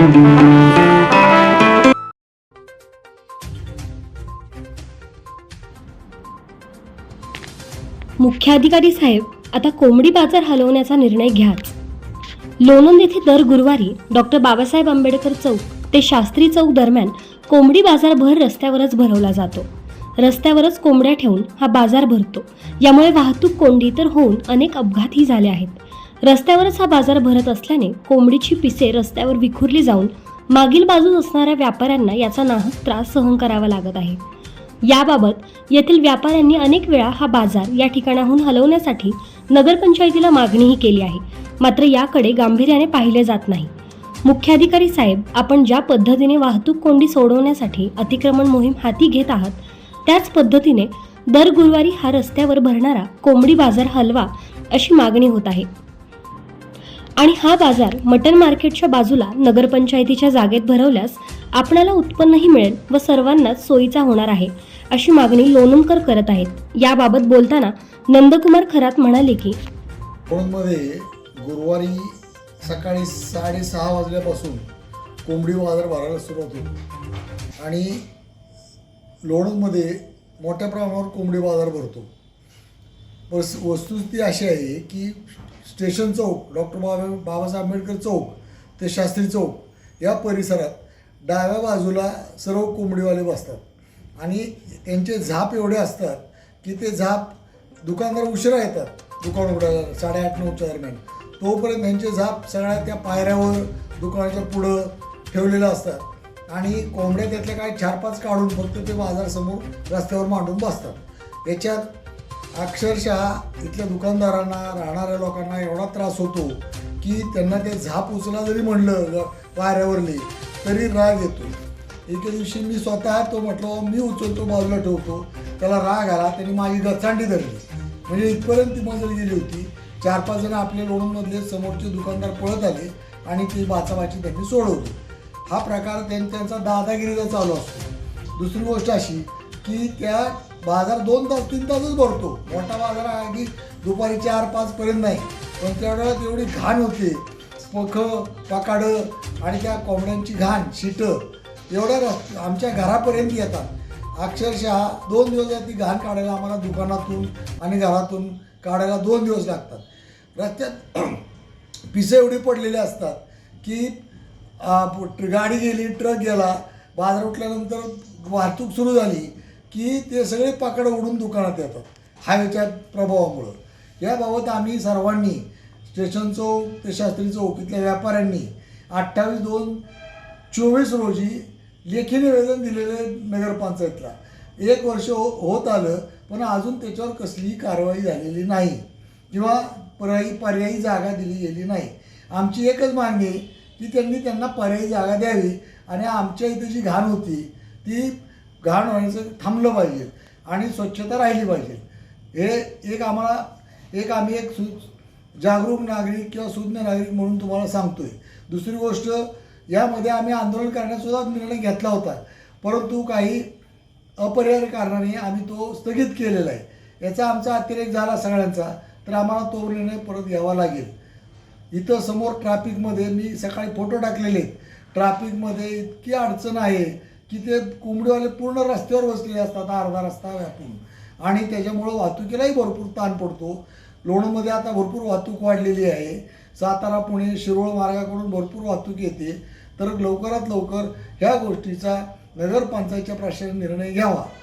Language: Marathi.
मुख्याधिकारी साहेब आता कोंबडी बाजार हलवण्याचा निर्णय घ्याच लोणंद येथे दर गुरुवारी डॉक्टर बाबासाहेब आंबेडकर चौक ते शास्त्री चौक दरम्यान कोंबडी बाजार भर रस्त्यावरच भरवला जातो. रस्त्यावरच कोंबड्या ठेवून हा बाजार भरतो. यामुळे वाहतूक कोंडी तर होऊन अनेक अपघातही झाले आहेत. रस्त्यावरच हा बाजार भरत असल्याने कोंबडीची पिसे रस्त्यावर विखुरली जाऊन मागील बाजूस असणाऱ्या व्यापाऱ्यांना याचा नाहक त्रास सहन करावा लागत आहे. याबाबत येथील व्यापाऱ्यांनी अनेक वेळा हा बाजार या ठिकाणाहून हलवण्यासाठी नगरपंचायतीला मागणीही केली आहे. मात्र याकडे गांभीर्याने पाहिले जात नाही. मुख्याधिकारी साहेब आपण ज्या पद्धतीने वाहतूक कोंडी सोडवण्यासाठी अतिक्रमण मोहीम हाती घेत आहात त्याच पद्धतीने दर गुरुवारी हा रस्त्यावर भरणारा कोंबडी बाजार हलवा अशी मागणी होत आहे. आणि हा बाजार मटन मार्केटच्या बाजूला नगरपंचायतीच्या जागेत भरवल्यास आपणाला उत्पन्नही मिळेल व सर्वांनाच सोयीचा होणार आहे अशी मागणी लोणंदकर करत आहेत. याबाबत बोलताना नंदकुमार खरात म्हणाले की मध्ये गुरुवारी सकाळी साडेसहा वाजल्यापासून कोंबडी बाजार भरायला सुरुवात होतो. आणि लोणंदमध्ये मोठ्या प्रमाणावर कोंबडी बाजार भरतो. वस्तुस्थिती अशी आहे की स्टेशन चौक डॉक्टर बाबा बाबासाहेब आंबेडकर चौक ते शास्त्री चौक या परिसरात डाव्या बाजूला सर्व कोंबडीवाले बसतात. आणि त्यांचे झाप एवढे असतात की ते झाप दुकानदार उशिरा येतात. दुकान उघडायला साडेआठ नऊच्या दरम्यान. तोपर्यंत त्यांचे झाप सगळ्या त्या पायऱ्यावर दुकानाच्या पुढं ठेवलेलं असतात. आणि कोंबड्या त्यातल्या काही चार पाच काढून फक्त ते बाजारसमोर रस्त्यावर मांडून बसतात. याच्यात अक्षरशः इथल्या दुकानदारांना राहणाऱ्या लोकांना एवढा त्रास होतो की त्यांना ते झाप उचला जरी म्हणलं वाऱ्यावरली तरी राग येतो. एके दिवशी मी स्वतः तो म्हटलं मी उचलतो बाजूला ठेवतो. त्याला राग आला त्यांनी माझी गचांडी धरली. म्हणजे इथपर्यंत ती मजल गेली होती. चार पाच जण आपल्या लोणमधले समोरचे दुकानदार पळत आले आणि ती बाचाबाची त्यांनी सोडवली. हा प्रकार त्यां त्यांचा दादागिरीचा चालू असतो. दुसरी गोष्ट अशी की त्या बाजार दोन तास तीन तासच भरतो. मोठा बाजार अगदी दुपारी चार पाच पर्यंत नाही. पण त्या एवढी घाण होते. पख पकाडं आणि त्या कोंबड्यांची घाण शिटं एवढ्या रस् आमच्या घरापर्यंत येतात. अक्षरशः दोन दिवस ती घाण काढायला आम्हाला दुकानातून आणि घरातून काढायला दोन दिवस लागतात. रस्त्यात पिसे एवढी पडलेली असतात की गाडी गेली ट्रक गेला बाजार उठल्यानंतर वाहतूक सुरू झाली. की ते सगळे पाकडं उडून दुकानात येतात. हायवेच्या प्रभावामुळं. याबाबत आम्ही सर्वांनी स्टेशन चौक ते शास्त्री चौक इथल्या व्यापाऱ्यांनी अठ्ठावीस दोन चोवीस रोजी लेखी निवेदन दिलेले नगरपंचायतला. एक वर्ष हो होत आलं पण अजून त्याच्यावर कसलीही कारवाई झालेली नाही. किंवा पर्यायी पर्यायी जागा दिली गेली नाही. आमची एकच मागणी आहे की त्यांनी त्यांना पर्यायी जागा द्यावी आणि आमच्या इथं जी घाण होती ती घाण होण्याचं थांबलं पाहिजे आणि स्वच्छता राहिली पाहिजे. हे एक आम्हाला एक आम्ही एक सु जागरूक नागरिक किंवा सुज्ञ नागरिक म्हणून तुम्हाला सांगतोय. दुसरी गोष्ट यामध्ये आम्ही आंदोलन करण्यासुद्धा निर्णय घेतला होता. परंतु काही अपरिहार्य कारणाने आम्ही तो स्थगित केलेला आहे. याचा आमचा अतिरेक झाला सगळ्यांचा तर आम्हाला तो निर्णय परत घ्यावा लागेल. इथं समोर ट्रॅफिकमध्ये मी सकाळी फोटो टाकलेले आहेत. ट्रॅफिकमध्ये इतकी अडचण आहे. की ते कोंबडीवाले पूर्ण रस्त्यावर बसलेले असतात अर्धा रस्ता व्यापून. आणि त्याच्यामुळं वाहतुकीलाही भरपूर ताण पडतो. लोणमध्ये आता भरपूर वाहतूक वाढलेली आहे. सातारा पुणे शिरोळ मार्गाकडून भरपूर वाहतूक येते. तर लवकरात लवकर ह्या गोष्टीचा नगरपंचायतच्या प्रशासन निर्णय घ्यावा.